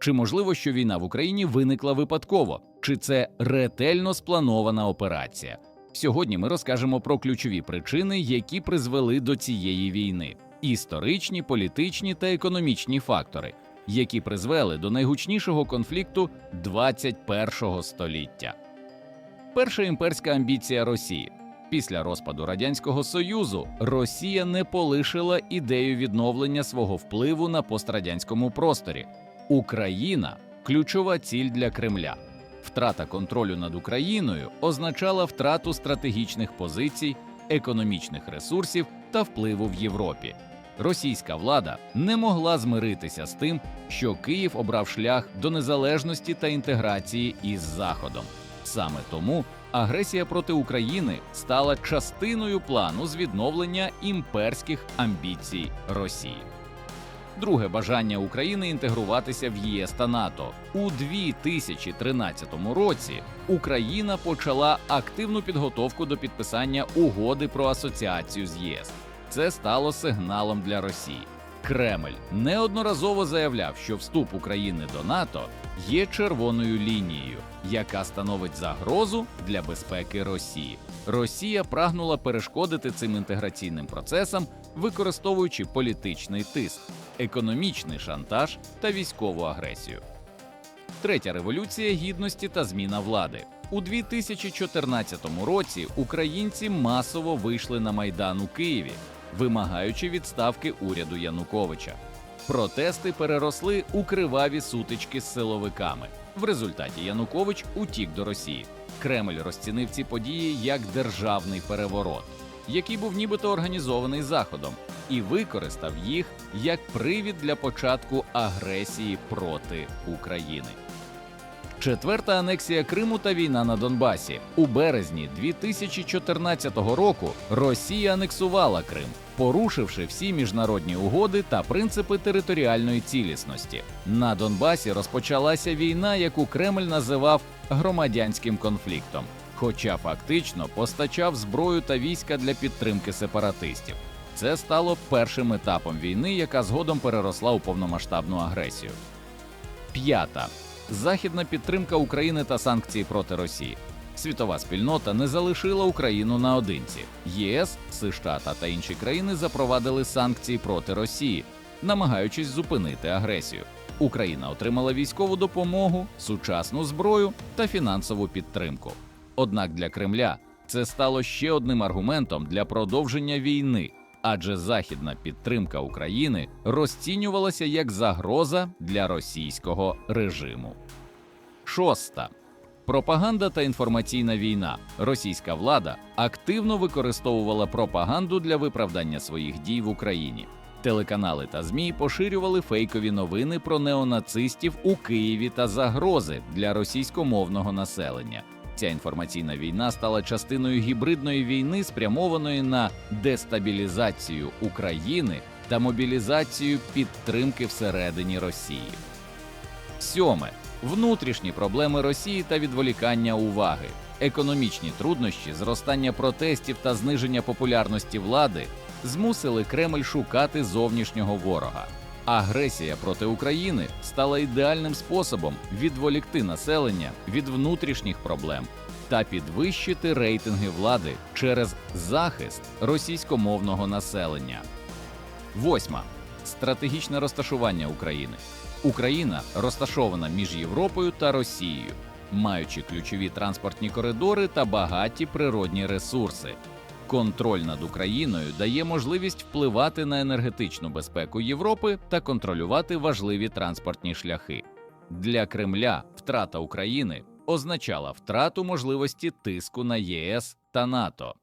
Чи можливо, що війна в Україні виникла випадково? Чи це ретельно спланована операція? Сьогодні ми розкажемо про ключові причини, які призвели до цієї війни: історичні, політичні та економічні фактори, які призвели до найгучнішого конфлікту 21-го століття. Перша імперська амбіція Росії. Після розпаду радянського союзу Росія не полишила ідею відновлення свого впливу на пострадянському просторі. Україна ключова ціль для Кремля. Втрата контролю над Україною означала втрату стратегічних позицій, економічних ресурсів та впливу в Європі. Російська влада не могла змиритися з тим, що Київ обрав шлях до незалежності та інтеграції із Заходом. Саме тому агресія проти України стала частиною плану з відновлення імперських амбіцій Росії. Друге бажання України інтегруватися в ЄС та НАТО у 2013 році. Україна почала активну підготовку до підписання угоди про асоціацію з ЄС. Це стало сигналом для Росії. Кремль неодноразово заявляв, що вступ України до НАТО є червоною лінією, яка становить загрозу для безпеки Росії. Росія прагнула перешкодити цим інтеграційним процесам, використовуючи політичний тиск, економічний шантаж та військову агресію. Третя революція гідності та зміна влади. У 2014 році українці масово вийшли на майдан у Києві, вимагаючи відставки уряду Януковича. Протести переросли у криваві сутички з силовиками. В результаті Янукович утік до Росії. Кремль розцінив ці події як державний переворот, який був нібито організований Заходом, і використав їх як привід для початку агресії проти України. Четверта анексія Криму та війна на Донбасі у березні 2014 року Росія анексувала Крим, порушивши всі міжнародні угоди та принципи територіальної цілісності. На Донбасі розпочалася війна, яку Кремль називав громадянським конфліктом, хоча фактично постачав зброю та війська для підтримки сепаратистів. Це стало першим етапом війни, яка згодом переросла у повномасштабну агресію. П'ята західна підтримка України та санкції проти Росії. Світова спільнота не залишила Україну наодинці. ЄС, США та інші країни запровадили санкції проти Росії, намагаючись зупинити агресію. Україна отримала військову допомогу, сучасну зброю та фінансову підтримку. Однак для Кремля це стало ще одним аргументом для продовження війни, адже західна підтримка України розцінювалася як загроза для російського режиму. Шоста пропаганда та інформаційна війна. Російська влада активно використовувала пропаганду для виправдання своїх дій в Україні. Телеканали та ЗМІ поширювали фейкові новини про неонацистів у Києві та загрози для російськомовного населення. Ця інформаційна війна стала частиною гібридної війни, спрямованої на дестабілізацію України та мобілізацію підтримки всередині Росії. Сьоме внутрішні проблеми Росії та відволікання уваги, економічні труднощі, зростання протестів та зниження популярності влади змусили Кремль шукати зовнішнього ворога. Агресія проти України стала ідеальним способом відволікти населення від внутрішніх проблем та підвищити рейтинги влади через захист російськомовного населення. Восьма стратегічне розташування України. Україна розташована між Європою та Росією, маючи ключові транспортні коридори та багаті природні ресурси. Контроль над Україною дає можливість впливати на енергетичну безпеку Європи та контролювати важливі транспортні шляхи. Для Кремля втрата України означала втрату можливості тиску на ЄС та НАТО.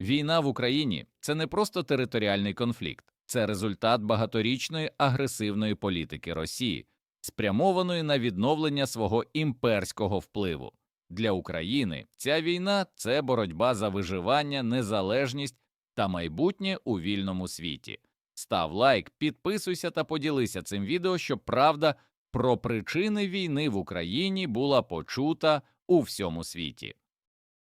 Війна в Україні це не просто територіальний конфлікт, це результат багаторічної агресивної політики Росії, спрямованої на відновлення свого імперського впливу. Для України ця війна це боротьба за виживання, незалежність та майбутнє у вільному світі. Став лайк, підписуйся та поділися цим відео, щоб правда про причини війни в Україні була почута у всьому світі.